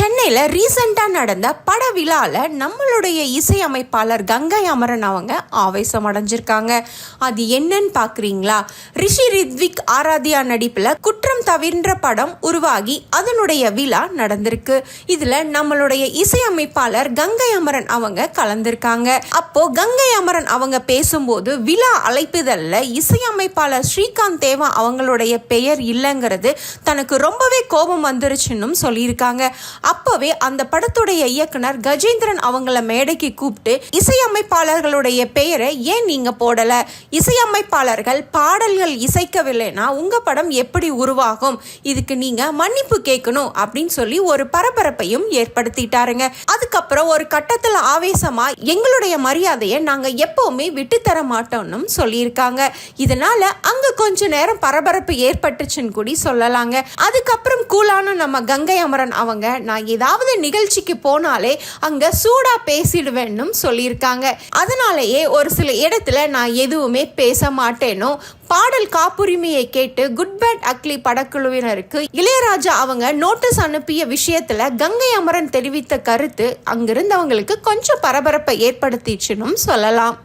சென்னையில் ரீசெண்டாக நடந்த பட விழாவில் நம்மளுடைய இசையமைப்பாளர் கங்கை அமரன் அவங்க ஆவேசம் அடைஞ்சிருக்காங்க. அது என்னன்னு பார்க்குறீங்களா ரிஷி ரித்விக் ஆராத்யா நடிப்பில் குற்றம் தவிர்ன்ற படம் உருவாகி அதனுடைய விழா நடந்திருக்கு. இதில் நம்மளுடைய இசையமைப்பாளர் கங்கை அமரன் அவங்க கலந்திருக்காங்க. அப்போ கங்கை அமரன் அவங்க பேசும்போது விழா அழைப்புதல்ல இசையமைப்பாளர் ஸ்ரீகாந்த் தேவா அவங்களுடைய பெயர் இல்லைங்கிறது தனக்கு ரொம்பவே கோபம் வந்துருச்சுன்னும் சொல்லியிருக்காங்க. அப்போவே அந்த படத்துடைய இயக்குனர் கஜேந்திரன் அவங்கள மேடைக்கு கூப்பிட்டு இசையமைப்பாளர்களுடைய பெயரை ஏன் நீங்க போடல? இசையமைப்பாளர்கள் பாடல்கள் இசைக்கவில்லைனா உங்க படம் எப்படி உருவாகும்? இதுக்கு நீங்க மன்னிப்பு கேட்கணும் அப்படின்னு சொல்லி ஒரு பரபரப்பையும் ஏற்படுத்திட்டாருங்க. அதுக்கப்புறம் ஒரு கட்டத்துல ஆவேசமா எங்களுடைய மரியாதையை நாங்க எப்பவுமே விட்டு தர மாட்டோம்னு சொல்லியிருக்காங்க. இதனால அங்க கொஞ்ச நேரம் பரபரப்பு ஏற்பட்டுச்சுன்னு கூடி சொல்லலாங்க. அதுக்கப்புறம் கூலான நம்ம கங்கை அமரன் அவங்க நான் ஏதாவது நிகழ்ச்சிக்கு போனாலே அங்க சூடா பேசிடுவேன்னு சொல்லியிருக்காங்க. அதனாலேயே ஒரு சில இடத்துல நான் எதுவுமே பேச மாட்டேனோ? பாடல் காப்புரிமையை கேட்டு குட் பேட் அக்லி படக்குழுவினருக்கு இளையராஜா அவங்க நோட்டீஸ் அனுப்பிய விஷயத்துல கங்கை அமரன் தெரிவித்த கருத்து அங்கிருந்தவங்களுக்கு கொஞ்சம் பரபரப்பை ஏற்படுத்திச்சுன்னு சொல்லலாம்.